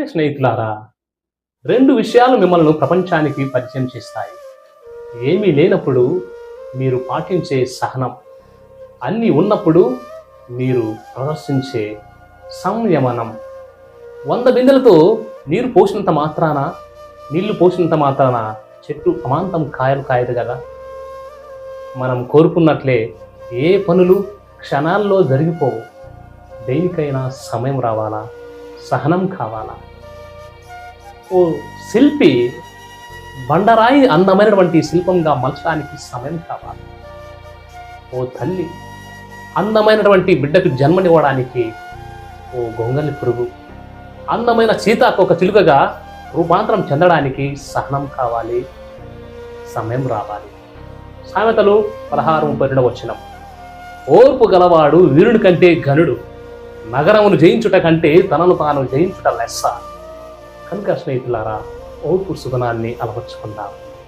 ప్రియ స్నేహితులారా రెండు విషయాలు మిమ్మల్ని ప్రపంచానికి పరిచయం చేస్తాయి. ఏమీ లేనప్పుడు మీరు పాటించే సహనం అన్నీ ఉన్నప్పుడు మీరు ప్రదర్శించే సంయమనం. వంద బిందెలతో నీరు పోసినంత మాత్రాన నీళ్ళు పోసినంత మాత్రాన చెట్టు అమాంతం కాయలు కాయదు కదా? మనం కోరుకున్నట్లే ఏ పనులు క్షణాల్లో జరిగిపోవు. దేనికైనా సమయం రావాలా? సహనం కావాలా? ఓ శిల్పి బండరాయి అందమైనటువంటి శిల్పంగా మలచడానికి సమయం కావాలి. ఓ తల్లి అందమైనటువంటి బిడ్డకు జన్మనివ్వడానికి ఓ గొంగలి పురుగు అందమైన సీతాకొక చిలుకగా రూపాంతరం చెందడానికి సహనం కావాలి. సమయం రావాలి. సామెతలు పదహారు ముప్పై రెండవ వచ్చినం ఓర్పు గలవాడు వీరుడి కంటే ఘనుడు నగరమును జయించుట కంటే తనను తాను జయించుట లెస్స. కనుక స్నేహితులారా ఓర్పు సుగుణాన్ని అలవర్చుకుందాం.